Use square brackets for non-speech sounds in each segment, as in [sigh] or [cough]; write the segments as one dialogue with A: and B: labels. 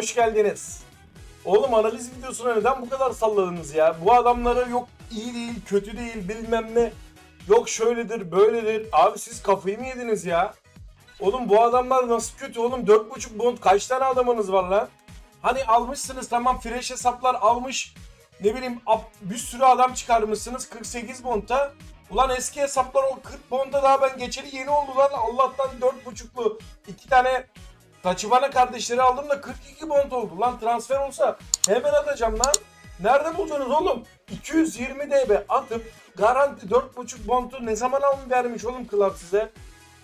A: hoş geldiniz. Oğlum analiz videosuna neden bu kadar salladınız ya? Bu adamları yok iyi değil, kötü değil, bilmem ne. Yok şöyledir, böyledir. Abi siz kafayı mı yediniz ya? Oğlum bu adamlar nasıl kötü oğlum? 4.5 bond kaç tane adamınız var lan? Hani almışsınız tamam fresh hesaplar almış. Ne bileyim bir sürü adam çıkarmışsınız 48 bonta. Ulan eski hesaplar o 40 bonta daha ben geçeli yeni oldu lan. Allah'tan 4.5'lu iki tane Taçibana kardeşleri aldım da 42 bond oldu. Lan transfer olsa hemen atacağım lan. Nerede buldunuz oğlum? 220 DB atıp garanti 4.5 bontu ne zaman alın vermiş oğlum club size?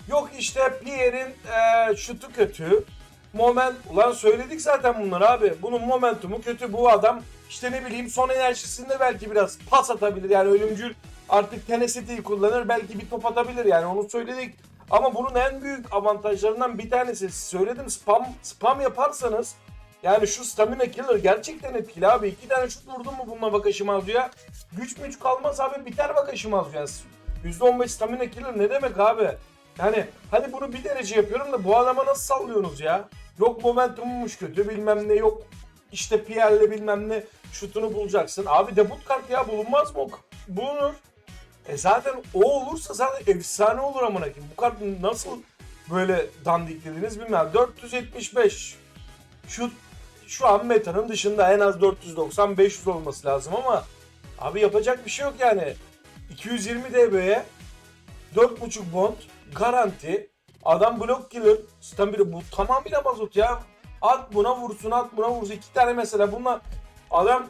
A: Yok işte Pierre'in eee şutu kötü. Moment ulan söyledik zaten bunları abi. Bunun momentumu kötü. Bu adam işte ne bileyim son enerjisinde belki biraz pas atabilir. Yani ölümcül artık tenesity'yi kullanır. Belki bir top atabilir yani onu söyledik. Ama bunun en büyük avantajlarından bir tanesi söyledim spam spam yaparsanız yani şu stamina killer gerçekten etkili abi. İki tane şut vurdun mu bununla Bakashimazı'ya güç müç kalmaz abi biter Bakashimazı yani. %15 stamina killer ne demek abi? Yani hani bunu bir derece yapıyorum da bu adama nasıl sallıyorsunuz ya? Yok momentummuş kötü bilmem ne yok işte Pierre'le bilmem ne şutunu bulacaksın. Abi debut kart ya bulunmaz mı? Bulunur. E zaten o olursa zaten efsane olur amına koyayım. Bu kart nasıl böyle dandik dediniz bilmem. 475 şut şu an metanın dışında en az 490 500 olması lazım ama abi yapacak bir şey yok yani. 220 DB'ye 4.5 bond garanti adam block killer stamina bu tamamıyla mazot ya. At buna vursun at buna vursun. iki tane mesela bunlar adam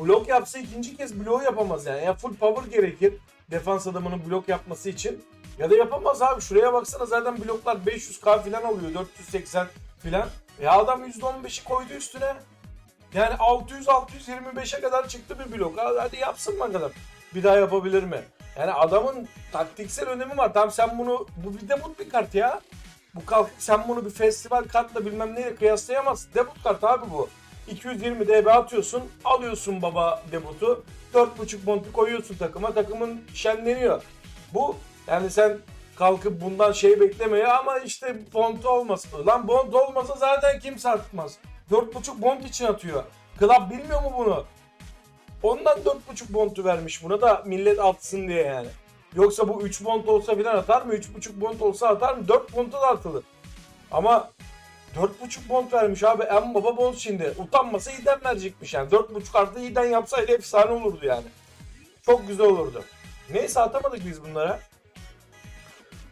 A: blok yapsa ikinci kez blok yapamaz yani. Ya full power gerekir defans adamının blok yapması için. Ya da yapamaz abi. Şuraya baksana zaten bloklar 500k falan alıyor. 480 falan. Ya adam %15'i koydu üstüne. Yani 600-625'e kadar çıktı bir blok. Hadi yapsın bakalım. Bir daha yapabilir mi? Yani adamın taktiksel önemi var. Tamam sen bunu bu bir debut bir kart ya. Bu kalk sen bunu bir festival kartla bilmem neyle kıyaslayamazsın. Debut kart abi bu. 220 DB atıyorsun, alıyorsun baba debutu. 4.5 montu koyuyorsun takıma, takımın şenleniyor. Bu yani sen kalkıp bundan şey bekleme ya ama işte bond olmasın. Lan bond olmasa zaten kimse atmaz. 4.5 bond için atıyor. Club bilmiyor mu bunu? Ondan 4.5 bontu vermiş buna da millet atsın diye yani. Yoksa bu 3 bond olsa filan atar mı? 3.5 bond olsa atar mı? 4 bonta da atılır. Ama 4.5 bond vermiş abi. En baba bond şimdi. Utanmasa iyiden verecekmiş yani. 4.5 artı iyiden yapsaydı efsane olurdu yani. Çok güzel olurdu. Neyse atamadık biz bunlara.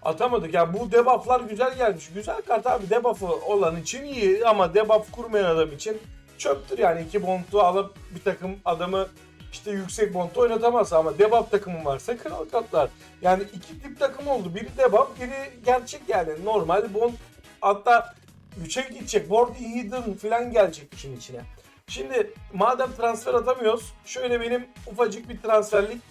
A: Atamadık. Ya bu debufflar güzel gelmiş. Güzel kart abi. Debuff'ı olan için iyi ama debuff kurmayan adam için çöptür yani. iki bontu alıp bir takım adamı işte yüksek bontu oynatamaz ama debuff takımı varsa kral katlar. Yani iki tip takım oldu. Biri debuff, biri gerçek yani. Normal bond hatta 3'e gidecek. Board Hidden falan gelecek işin içine. Şimdi madem transfer atamıyoruz. Şöyle benim ufacık bir transferlik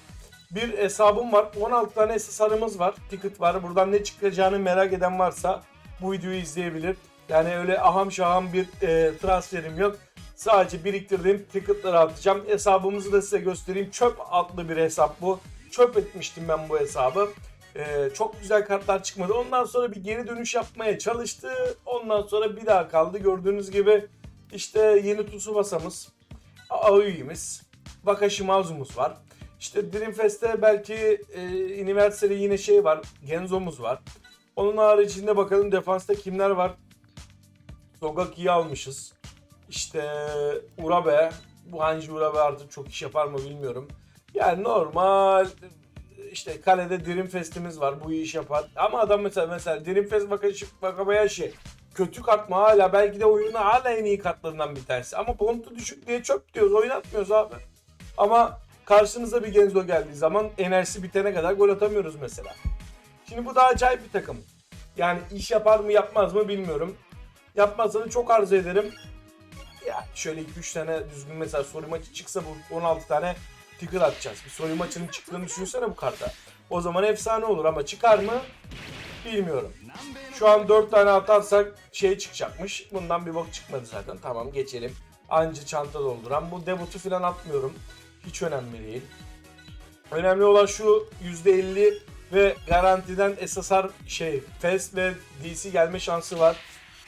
A: bir hesabım var. 16 tane SSR'ımız var. Ticket var. Buradan ne çıkacağını merak eden varsa bu videoyu izleyebilir. Yani öyle aham şaham bir e, transferim yok. Sadece biriktirdiğim ticketları atacağım. Hesabımızı da size göstereyim. Çöp adlı bir hesap bu. Çöp etmiştim ben bu hesabı. Ee, çok güzel kartlar çıkmadı. Ondan sonra bir geri dönüş yapmaya çalıştı. Ondan sonra bir daha kaldı. Gördüğünüz gibi işte yeni Tsubasa'mız, Aoi'miz, Wakashimazu'muz var. İşte Dreamfest'te belki e, Universal'e yine şey var, Genzo'muz var. Onun haricinde bakalım defansta kimler var? Sogaki'yi almışız. İşte Urabe, bu Hanji Urabe artık çok iş yapar mı bilmiyorum. Yani normal işte kalede Dream Fest'imiz var. Bu iş yapar. Ama adam mesela mesela Dream Fest Wakashi- Wakabayashi kötü kart mı hala belki de oyunun hala en iyi kartlarından bir tanesi. Ama bontu düşük diye çöp diyoruz. Oynatmıyoruz abi. Ama karşınıza bir Genzo geldiği zaman enerjisi bitene kadar gol atamıyoruz mesela. Şimdi bu da acayip bir takım. Yani iş yapar mı yapmaz mı bilmiyorum. Yapmazsa da çok arzu ederim. Ya şöyle 2-3 tane düzgün mesela soru maçı çıksa bu 16 tane ticket atacağız. Bir soru maçının çıktığını düşünsene bu karta. O zaman efsane olur ama çıkar mı bilmiyorum. Şu an 4 tane atarsak şey çıkacakmış. Bundan bir bok çıkmadı zaten. Tamam geçelim. Anca çanta dolduran. Bu debutu falan atmıyorum. Hiç önemli değil. Önemli olan şu %50 ve garantiden SSR şey FES ve DC gelme şansı var.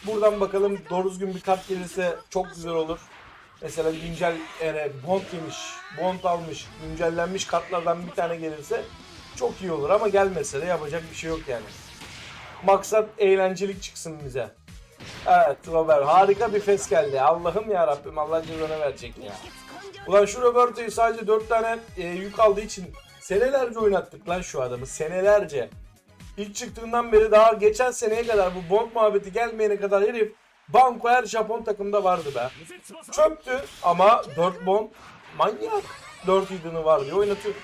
A: Buradan bakalım doğru düzgün bir kart gelirse çok güzel olur. Mesela güncel ere bond yemiş, bond almış, güncellenmiş kartlardan bir tane gelirse çok iyi olur ama gelmese de yapacak bir şey yok yani. Maksat eğlencelik çıksın bize. Evet Robert harika bir fes geldi. Allah'ım ya Rabbim Allah cezanı verecek ya. Ulan şu Roberto'yu sadece 4 tane e, yük aldığı için senelerce oynattık lan şu adamı. Senelerce. İlk çıktığından beri daha geçen seneye kadar bu Bond muhabbeti gelmeyene kadar herif Banko her Japon takımda vardı be. Çöptü ama 4 Bond manyak. 4 idını var diye oynatıyor.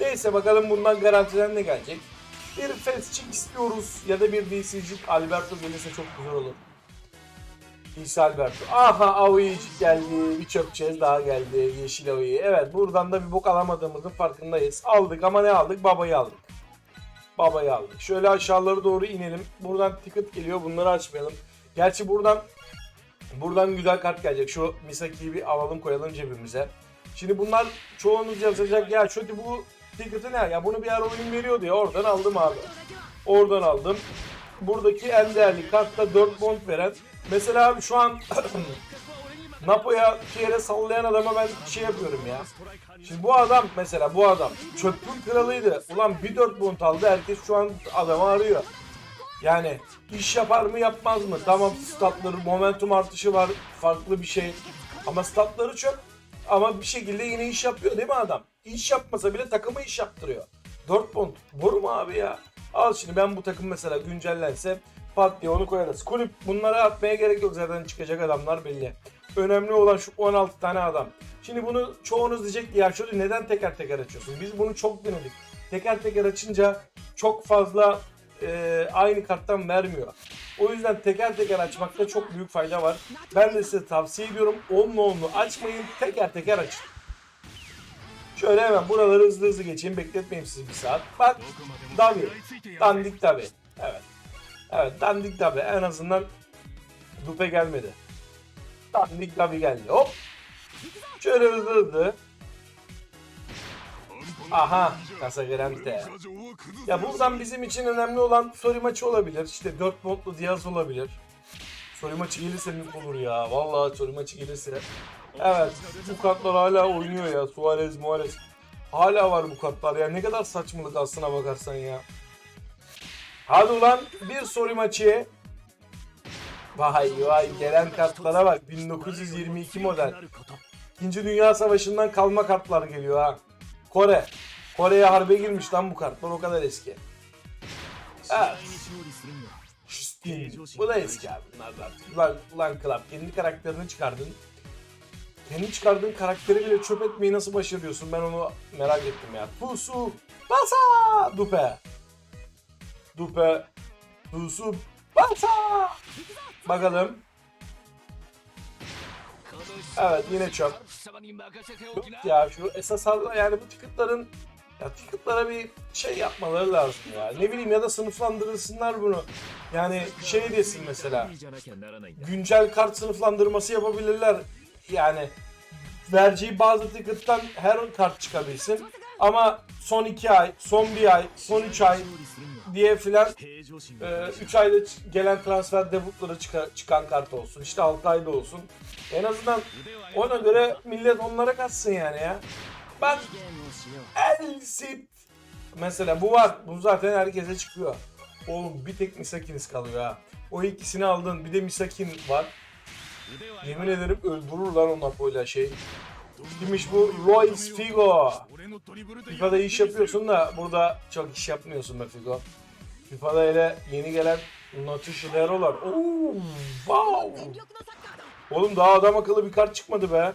A: Neyse bakalım bundan garantiden ne gelecek. Bir Fesçik istiyoruz ya da bir DC'cik Alberto gelirse çok güzel olur. DC Alberto. Aha Aoi'cik geldi. Bir çöpçez daha geldi. Yeşil Aoi. Evet buradan da bir bok alamadığımızın farkındayız. Aldık ama ne aldık? Babayı aldık. Babayı aldık. Şöyle aşağılara doğru inelim. Buradan ticket geliyor. Bunları açmayalım. Gerçi buradan buradan güzel kart gelecek. Şu Misaki'yi bir alalım koyalım cebimize. Şimdi bunlar çoğunuz yazacak ya şu bu ticket'ı ne? Ya bunu bir ara oyun veriyordu ya oradan aldım abi. Oradan aldım. Buradaki en değerli kartta 4 bond veren. Mesela abi şu an [clears throat] Napo'ya iki yere sallayan adama ben şey yapıyorum ya. Şimdi bu adam mesela bu adam çöplük kralıydı. Ulan bir 4 bond aldı herkes şu an adamı arıyor. Yani iş yapar mı yapmaz mı? Tamam statları momentum artışı var farklı bir şey. Ama statları çöp. Ama bir şekilde yine iş yapıyor değil mi adam? İş yapmasa bile takımı iş yaptırıyor. 4 bond. Boru mu abi ya? Al şimdi ben bu takım mesela güncellense pat diye onu koyarız. Kulüp bunlara atmaya gerek yok zaten çıkacak adamlar belli. Önemli olan şu 16 tane adam. Şimdi bunu çoğunuz diyecek ki ya şöyle neden teker teker açıyorsun? Biz bunu çok denedik. Teker teker açınca çok fazla e, aynı karttan vermiyor. O yüzden teker teker açmakta çok büyük fayda var. Ben de size tavsiye ediyorum. Onlu onlu açmayın. Teker teker açın. Şöyle hemen buraları hızlı hızlı geçeyim. Bekletmeyeyim sizi bir saat. Bak Davi. Dandik Davi. Evet. Evet dandik Davi. En azından dupe gelmedi. Dandik Davi geldi. Hop. Şöyle hızlı hızlı. Aha. Casa Grande. Ya buradan bizim için önemli olan Sori maçı olabilir. İşte 4 botlu Diaz olabilir. Sori maçı gelirse mük olur ya. Vallahi Sori maçı gelirse. Evet. Bu kartlar hala oynuyor ya. Suarez, Muarez. Hala var bu kartlar ya. Ne kadar saçmalık aslına bakarsan ya. Hadi ulan bir Sori maçı. Vay vay gelen kartlara bak. 1922 model. İkinci Dünya Savaşı'ndan kalma kartlar geliyor ha. Kore. Kore'ye harbe girmiş lan bu kartlar o kadar eski. Evet. Bu da eski abi bunlardan. Ulan, ulan Club kendi karakterini çıkardın. Kendi çıkardığın karakteri bile çöp etmeyi nasıl başarıyorsun ben onu merak ettim ya. Pusu. Basa. Dupe. Dupe. Pusu. Basa. Bakalım. Evet yine çöp. Yok ya şu esas al- yani bu ticketların ya ticketlara bir şey yapmaları lazım ya. Ne bileyim ya da sınıflandırırsınlar bunu. Yani şey desin mesela. Güncel kart sınıflandırması yapabilirler. Yani vereceği bazı ticket'tan her kart çıkabilsin. Ama son 2 ay, son 1 ay, son 3 ay diye filan 3 ayda ç- gelen transfer debutları çıka- çıkan kart olsun. İşte 6 ayda olsun. En azından ona göre millet onlara katsın yani ya. Bak Elsit. Mesela bu var. Bu zaten herkese çıkıyor. Oğlum bir tek Misakiniz kalıyor ha. O ikisini aldın. Bir de Misakin var. Yemin ederim öldürür lan o Napo'yla şey. Kimmiş bu? Royce Figo. FIFA'da iş yapıyorsun da burada çok iş yapmıyorsun be Figo. FIFA'da hele yeni gelen Natasha Lero'lar. Oo, wow. Oğlum daha adam akıllı bir kart çıkmadı be.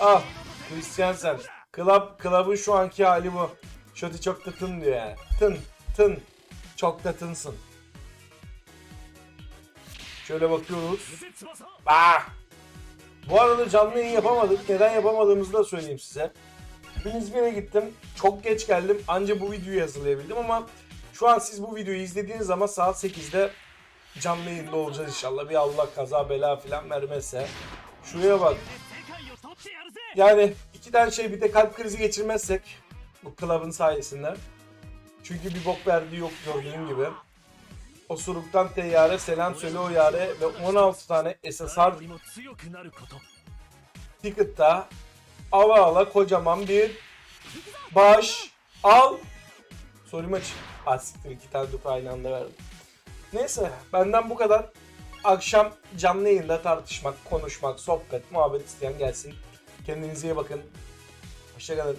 A: Ah, Christiansen. Club, Club'ın şu anki hali bu. Şoti çok da diyor yani. Tın, tın. Çok da. Şöyle bakıyoruz. Ah! Bu arada canlı yayın yapamadık. Neden yapamadığımızı da söyleyeyim size. Dün İzmir'e gittim. Çok geç geldim. Anca bu videoyu hazırlayabildim ama şu an siz bu videoyu izlediğiniz zaman saat 8'de canlı yayında olacağız inşallah. Bir Allah kaza bela filan vermezse. Şuraya bak. Yani iki tane şey bir de kalp krizi geçirmezsek bu klabın sayesinde. Çünkü bir bok verdiği yok gördüğün gibi. Osuruktan teyyare selam söyle o yare ve 16 tane SSR ticket'ta ala ala kocaman bir baş al Soru maçı. Ha siktir iki tane dupe aynı anda verdim. Neyse benden bu kadar. Akşam canlı yayında tartışmak, konuşmak, sohbet, muhabbet isteyen gelsin. Kendinize iyi bakın. Hoşçakalın.